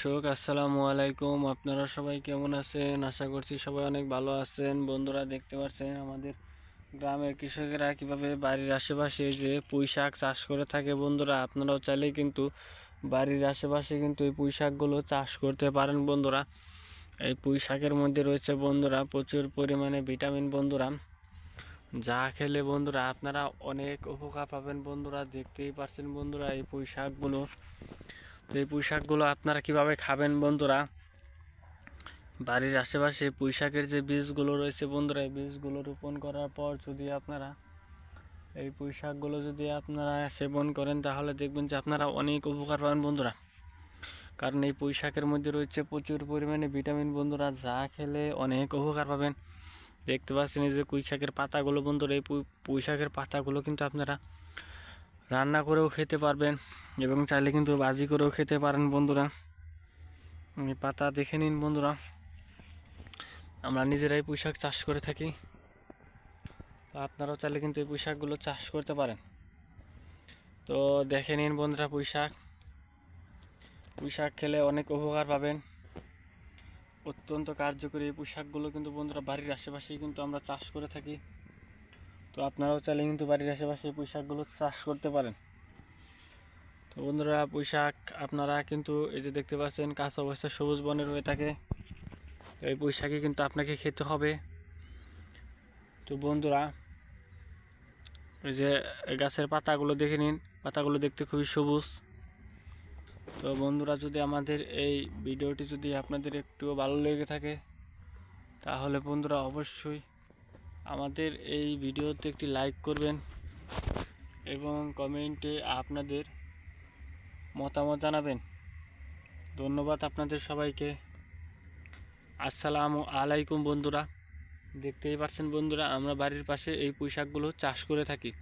দর্শক, আসসালামু আলাইকুম। আপনারা সবাই কেমন আছেন? আশা করছি সবাই অনেক ভালো আছেন। বন্ধুরা, দেখতে পাচ্ছেন আমাদের গ্রামের কৃষকেরা কীভাবে বাড়ির আশেপাশে যে পুঁই শাক চাষ করে থাকে বন্ধুরা, আপনারাও চাইলে কিন্তু বাড়ির আশেপাশে কিন্তু এই পুঁই শাকগুলো চাষ করতে পারেন বন্ধুরা। এই পুঁই শাকের মধ্যে রয়েছে বন্ধুরা প্রচুর পরিমাণে ভিটামিন বন্ধুরা। যা খেলে বন্ধুরা আপনারা অনেক উপকার পাবেন বন্ধুরা, দেখতেই পারছেন বন্ধুরা এই পুঁই শাকগুলো। এই পুঁই শাকগুলো আপনারা কীভাবে খাবেন বন্ধুরা? বাড়ির আশেপাশে পুঁই শাকের যে বীজগুলো রয়েছে বন্ধুরা, এই বীজগুলো রোপণ করার পর যদি আপনারা এই পুঁই শাকগুলো যদি আপনারা সেবন করেন, তাহলে দেখবেন যে আপনারা অনেক উপকার পাবেন বন্ধুরা। কারণ এই পুঁই শাকের মধ্যে রয়েছে প্রচুর পরিমাণে ভিটামিন বন্ধুরা, যা খেলে অনেক উপকার পাবেন। দেখতে পাচ্ছেন এই যে পুঁই শাকের পাতাগুলো বন্ধুরা, এই পুঁই- পুঁই শাকের পাতাগুলো কিন্তু আপনারা রান্না করেও খেতে পারবেন এবং চাইলে কিন্তু বাজি করেও খেতে পারেন বন্ধুরা। এই পাতা দেখে নিন বন্ধুরা। আমরা নিজেরাই পুঁইশাক চাষ করে থাকি। আপনারাও চাইলে কিন্তু এই পুঁইশাকগুলো চাষ করতে পারেন। তো দেখে নিন বন্ধুরা পুঁইশাক। পুঁইশাক খেলে অনেক উপকার পাবেন। অত্যন্ত কার্যকরী এই পোশাকগুলো কিন্তু বন্ধুরা বাড়ির আশেপাশেই কিন্তু আমরা চাষ করে থাকি। তো আপনারাও চাইলে কিন্তু বাড়ির আশেপাশে এই পোশাকগুলো চাষ করতে পারেন। তো বন্ধুরা পোশাক আপনারা কিন্তু এই যে দেখতে পাচ্ছেন, কাঁচা অবস্থায় সবুজ বনের হয়ে থাকে। এই পোশাকই কিন্তু আপনাকে খেতে হবে। তো বন্ধুরা, এই যে গাছের পাতাগুলো দেখে নিন। পাতাগুলো দেখতে খুবই সবুজ। তো বন্ধুরা, যদি আমাদের এই ভিডিওটি যদি আপনাদের একটু ভালো লেগে থাকে, তাহলে বন্ধুরা অবশ্যই আমাদের এই ভিডিওতে একটি লাইক করবেন এবং কমেন্টে আপনাদের মতামত জানাবেন। ধন্যবাদ আপনাদের সবাইকে। আসসালামু আলাইকুম বন্ধুরা। দেখতেই পাচ্ছেন বন্ধুরা, আমরা বাড়ির পাশে এই পোশাকগুলো চাষ করে থাকি।